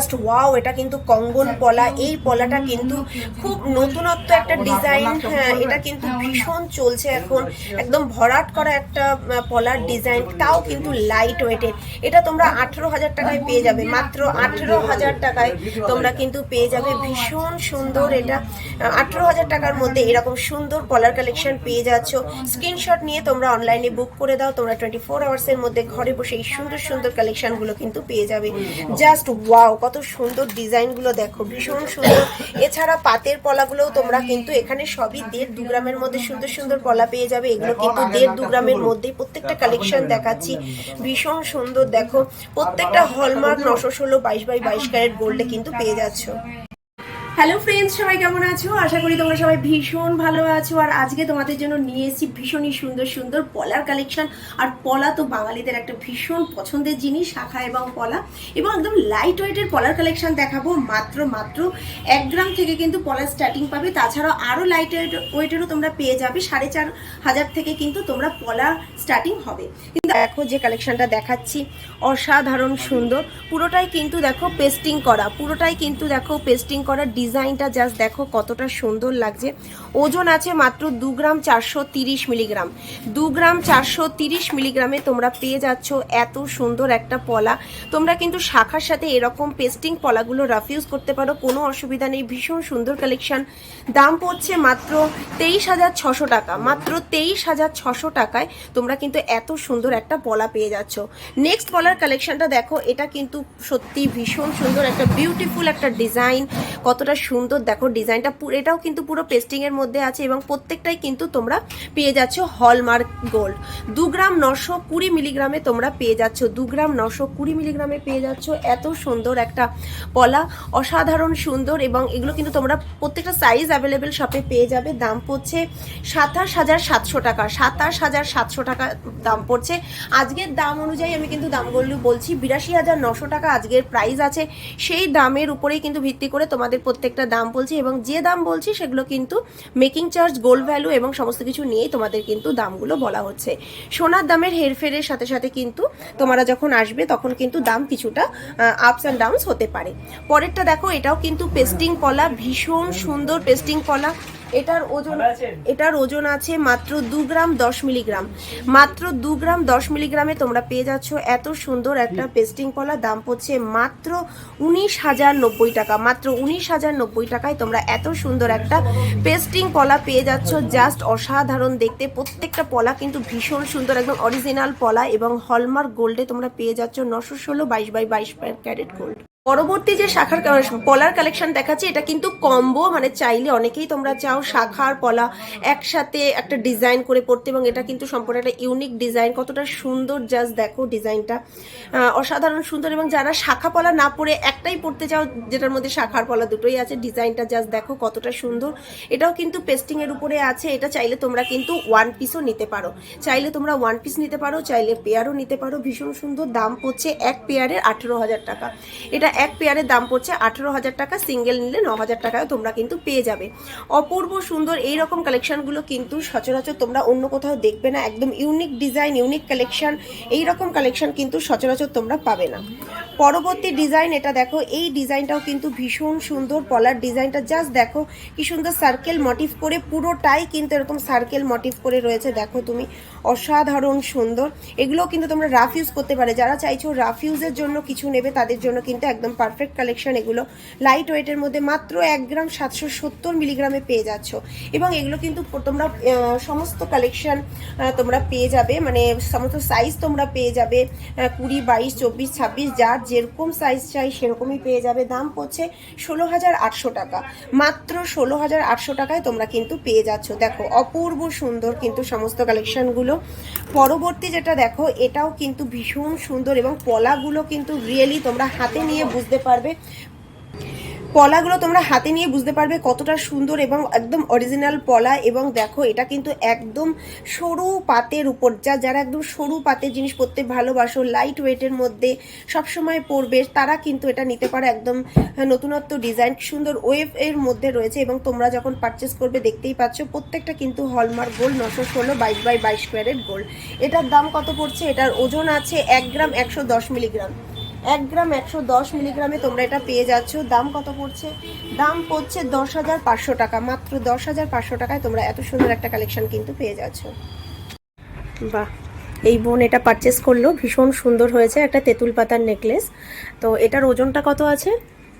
Just wow এটা কিন্তু কঙ্গন পলা। এই পলাটা কিন্তু খুব নতুনত্ব একটা ডিজাইন হ্যাঁ এটা কিন্তু ভীষণ চলছে এখন। একদম ভরাট করা একটা পলার ডিজাইন তাও কিন্তু লাইট ওয়েটের এটা তোমরা আঠেরো হাজার টাকায় পেয়ে যাবে, মাত্র আঠেরো হাজার টাকায় তোমরা কিন্তু পেয়ে যাবে। ভীষণ সুন্দর এটা। আঠেরো হাজার টাকার মধ্যে এরকম সুন্দর পলার কালেকশন পেয়ে যাচ্ছ। স্ক্রিনশট নিয়ে তোমরা অনলাইনে বুক করে দাও। তোমরা টোয়েন্টি ফোর আওয়ার্সের মধ্যে ঘরে বসে এই সুন্দর সুন্দর কালেকশনগুলো কিন্তু পেয়ে যাবে। জাস্ট ওয়াও কত সুন্দর ডিজাইনগুলো দেখো, ভীষণ সুন্দর। এছাড়া পাতের পলাগুলোও তোমরা কিন্তু এখানে সবই দেড় দু গ্রামের মধ্যে সুন্দর সুন্দর পলা পেয়ে যাবে। এগুলো কিন্তু দেড় দু গ্রামের মধ্যেই প্রত্যেকটা কালেকশন দেখাচ্ছি। ভীষণ সুন্দর দেখো, প্রত্যেকটা হলমার্ক নশো ষোলো বাইশ বাই বাইশ ক্যারেট গোল্ডে কিন্তু পেয়ে যাচ্ছ। হ্যালো ফ্রেন্ডস সবাই কেমন আছো? আশা করি তোমরা সবাই ভীষণ ভালো আছো। আর আজকে তোমাদের জন্য নিয়ে এসেছি ভীষণই সুন্দর সুন্দর পলার কালেকশন আর পলা তো বাঙালিদের একটা ভীষণ পছন্দের জিনিস, শাখা এবং পলা। এবং একদম লাইট ওয়েটের পলার কালেকশন দেখাবো মাত্র মাত্র এক গ্রাম থেকে কিন্তু পলার স্টার্টিং পাবে। তাছাড়াও আরও লাইট ওয়েটেরও তোমরা পেয়ে যাবে, সাড়ে চার হাজার থেকে কিন্তু তোমরা পলা স্টার্টিং হবে। দেখো যে কালেকশনটা দেখাচ্ছি, অসাধারণ সুন্দর। পুরোটাই কিন্তু দেখো পেস্টিং করা, পুরোটাই কিন্তু দেখো পেস্টিং করা। ডিজাইনটা জাস্ট দেখো কতটা সুন্দর লাগছে। ওজন আছে মাত্র দু গ্রাম চারশো তিরিশ মিলিগ্রাম দু গ্রাম চারশো তিরিশ মিলিগ্রামে তোমরা পেয়ে যাচ্ছ এত সুন্দর একটা পলা। তোমরা কিন্তু শাখার সাথে এরকম পেস্টিং পলাগুলো রাফ ইউজ করতে পারো, কোনো অসুবিধা নেই। ভীষণ সুন্দর কালেকশন দাম পড়ছে মাত্র তেইশ হাজার ছশো টাকা। মাত্র তেইশ হাজার ছশো টাকায় তোমরা কিন্তু এত সুন্দর একটা পলা পেয়ে যাচ্ছ। নেক্সট পলার কালেকশনটা দেখো, এটা কিন্তু সত্যি ভীষণ সুন্দর, একটা বিউটিফুল একটা ডিজাইন কতটা সুন্দর। দেখো ডিজাইনটা এটাও কিন্তু পুরো পেস্টিং এর মধ্যে আছে এবং প্রত্যেকটাই কিন্তু তোমরা পেয়ে যাচ্ছ হলমার্ক গোল্ড দু গ্রাম নশো কুড়ি মিলিগ্রামে তোমরা পেয়ে যাচ্ছ, দু গ্রাম নশো কুড়ি মিলিগ্রামে পেয়ে যাচ্ছ। এত সুন্দর একটা পলা, অসাধারণ সুন্দর এবং এগুলো কিন্তু তোমরা প্রত্যেকটা সাইজ অ্যাভেলেবেল শপে পেয়ে যাবে। দাম পড়ছে সাতাশ হাজার সাতশো টাকা, সাতাশ হাজার সাতশো টাকা দাম পড়ছে। আজকের দাম অনুযায়ী আমি কিন্তু দামগুলো বলছি, বিরাশি হাজার নশো টাকা আজকের প্রাইস আছে। সেই দামের উপরেই কিন্তু ভিত্তি করে তোমাদের প্রত্যেকটা দাম বলছি এবং যে দাম বলছি সেগুলো কিন্তু মেকিং চার্জ গোল্ড ভ্যালু এবং সমস্ত কিছু নিয়েই তোমাদের কিন্তু দামগুলো বলা হচ্ছে। সোনার দামের হেরফেরের সাথে সাথে কিন্তু তোমরা যখন আসবে তখন কিন্তু দাম কিছুটা আপস অ্যান্ড ডাউনস হতে পারে। পরেরটা দেখো, এটাও কিন্তু পেস্টিং কলা, ভীষণ সুন্দর পেস্টিং কলা। এটার ওজন এটার ওজন আছে মাত্র দু গ্রাম দশ মিলিগ্রাম। মাত্র দু গ্রাম দশ মিলিগ্রামে তোমরা পেয়ে যাচ্ছ এত সুন্দর একটা পেস্টিং কলা। দাম পড়ছে মাত্র উনিশ হাজার নব্বই টাকা। মাত্র উনিশ হাজার নব্বই টাকায় তোমরা এত সুন্দর একটা পেস্টিং পলা পেয়ে যাচ্ছ। জাস্ট অসাধারণ দেখতে। প্রত্যেকটা পলা কিন্তু ভীষণ সুন্দর একদম অরিজিনাল পলা এবং হলমার্ক গোল্ডে তোমরা পেয়ে যাচ্ছ নশো ষোলো বাইশ বাই বাইশ ক্যারেট গোল্ড পরবর্তী যে শাখার পলার কালেকশন দেখাচ্ছি, এটা কিন্তু কম্বো মানে চাইলে অনেকেই তোমরা চাও শাখার পলা একসাথে একটা ডিজাইন করে পড়তে, এবং এটা কিন্তু সম্পূর্ণ একটা ইউনিক ডিজাইন কতটা সুন্দর জাস্ট দেখো ডিজাইনটা অসাধারণ সুন্দর, এবং যারা শাখা পলা না পরে একটাই পড়তে চাও, যেটার মধ্যে শাখার পলা দুটোই আছে ডিজাইনটা জাস্ট দেখো কতটা সুন্দর। এটাও কিন্তু পেস্টিং এর উপরে আছে, এটা চাইলে তোমরা কিন্তু ওয়ান পিসও নিতে পারো। চাইলে তোমরা ওয়ান পিস নিতে পারো, চাইলে পেয়ারও নিতে পারো, ভীষণ সুন্দর, দাম পড়ছে এক পেয়ারের আঠেরো হাজার টাকা। এটা এক পেয়ারের দাম পড়ছে আঠেরো হাজার টাকা সিঙ্গেল নিলে ন হাজার টাকায় তোমরা কিন্তু পেয়ে যাবে। অপূর্ব সুন্দর এই রকম কালেকশনগুলো কিন্তু সচরাচর তোমরা অন্য কোথাও দেখবে না, একদম ইউনিক ডিজাইন ইউনিক কালেকশন এই রকম কালেকশন কিন্তু সচরাচর তোমরা পাবে না। পরবর্তী ডিজাইন এটা দেখো, এই ডিজাইনটাও কিন্তু ভীষণ সুন্দর, পলার ডিজাইনটা জাস্ট দেখো, কি সুন্দর সার্কেল মোটিভ করে, পুরোটাই কিন্তু এরকম সার্কেল মোটিভ করে রয়েছে, দেখো তুমি, অসাধারণ সুন্দর। এগুলোও কিন্তু তোমরা রাফ ইউজ করতে পারে, যারা চাইছো রাফ ইউজের জন্য কিছু নেবে, তাদের জন্য কিন্তু একদম পারফেক্ট কালেকশন এগুলো। লাইট ওয়েটের মধ্যে মাত্র এক গ্রাম সাতশো সত্তর মিলিগ্রামে পেয়ে যাচ্ছ। এবং এগুলো কিন্তু তোমরা সমস্ত কালেকশন তোমরা পেয়ে যাবে। মানে সমস্ত সাইজ তোমরা পেয়ে যাবে কুড়ি, বাইশ, চব্বিশ, ছাব্বিশ, যার যেরকম সাইজ চাই সেরকমই পেয়ে যাবে। দাম পড়ছে ষোলো হাজার আটশো টাকা। মাত্র ষোলো হাজার আটশো টাকায় তোমরা কিন্তু পেয়ে যাচ্ছ। দেখো, অপূর্ব সুন্দর কিন্তু সমস্ত কালেকশনগুলো পরবর্তী যেটা দেখো, এটাও কিন্তু ভীষণ সুন্দর এবং পলাগুলো কিন্তু রিয়েলি তোমরা হাতে নিয়ে বুঝতে পারবে। পলাগুলো তোমরা হাতে নিয়ে বুঝতে পারবে কতটা সুন্দর এবং একদম অরিজিনাল পলা এবং দেখো এটা কিন্তু একদম সরু পাতের উপর, যা যারা একদম সরু পাতের জিনিস পরতে ভালোবাসো লাইট ওয়েটের মধ্যে সবসময় পরবে, তারা কিন্তু এটা নিতে পারো একদম নতুনত্ব ডিজাইন সুন্দর ওয়েভ এর মধ্যে রয়েছে এবং তোমরা যখন পারচেস করবে দেখতেই পাচ্ছ প্রত্যেকটা কিন্তু হলমার্ক গোল্ড নশো ষোলো বাইশ বাই বাইশ ক্যারেট গোল্ড এটার দাম কত পড়ছে? এটার ওজন আছে এক গ্রাম একশো দশ মিলিগ্রাম এক গ্রাম একশো দশ মিলিগ্রামে তোমরা এটা পেয়ে যাচ্ছ। দাম কত পড়ছে? দাম পড়ছে দশ হাজার পাঁচশো টাকা। মাত্র দশ হাজার পাঁচশো টাকায় তোমরা এত সুন্দর একটা কালেকশন কিন্তু পেয়ে যাচ্ছ। বাহ এই বোন এটা পারচেস করল। ভীষণ সুন্দর হয়েছে একটা তেঁতুল পাতার নেকলেস তো এটার ওজনটা কত আছে?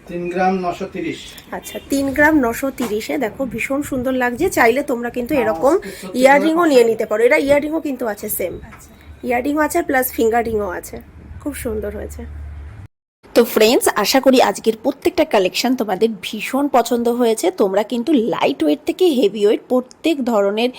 তিন গ্রাম নশো তিরিশ। আচ্ছা তিন গ্রাম নশো তিরিশে দেখো ভীষণ সুন্দর লাগছে। চাইলে তোমরা কিন্তু এরকম ইয়াররিংও নিয়ে নিতে পারো। এটা ইয়াররিংও কিন্তু আছে সেম ইয়াররিংও আছে প্লাস ফিঙ্গার রিংও আছে। খুব সুন্দর হয়েছে। তো ফ্রেন্ডস আশা করি আজকের প্রত্যেকটা কালেকশন তোমাদের ভীষণ পছন্দ হয়েছে। তোমরা কিন্তু লাইট ওয়েট থেকে হেভি ওয়েট প্রত্যেক ধরনের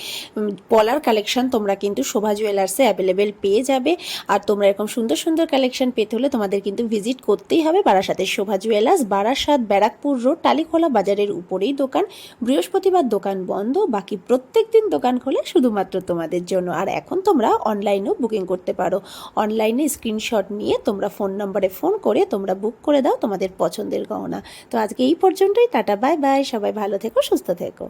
পলার কালেকশন তোমরা কিন্তু শোভা জুয়েলার্সে অ্যাভেলেবেল পেয়ে যাবে। আর তোমরা এরকম সুন্দর সুন্দর কালেকশন পেতে হলে তোমাদের কিন্তু ভিজিট করতেই হবে বারাসাতের শোভা জুয়েলার্স বারাসাত, ব্যারাকপুর রোড টালিখোলা বাজারের উপরেই দোকান। বৃহস্পতিবার দোকান বন্ধ, বাকি প্রত্যেক দিন দোকান খোলে শুধুমাত্র তোমাদের জন্য। আর এখন তোমরা অনলাইনেও বুকিং করতে পারো। অনলাইনে স্ক্রিনশট নিয়ে তোমরা ফোন নম্বরে ফোন করে তোমরা বুক করে দাও তোমাদের পছন্দের গহনা। তো আজকে এই পর্যন্তই, টাটা বাই বাই সবাই ভালো থেকো, সুস্থ থেকো।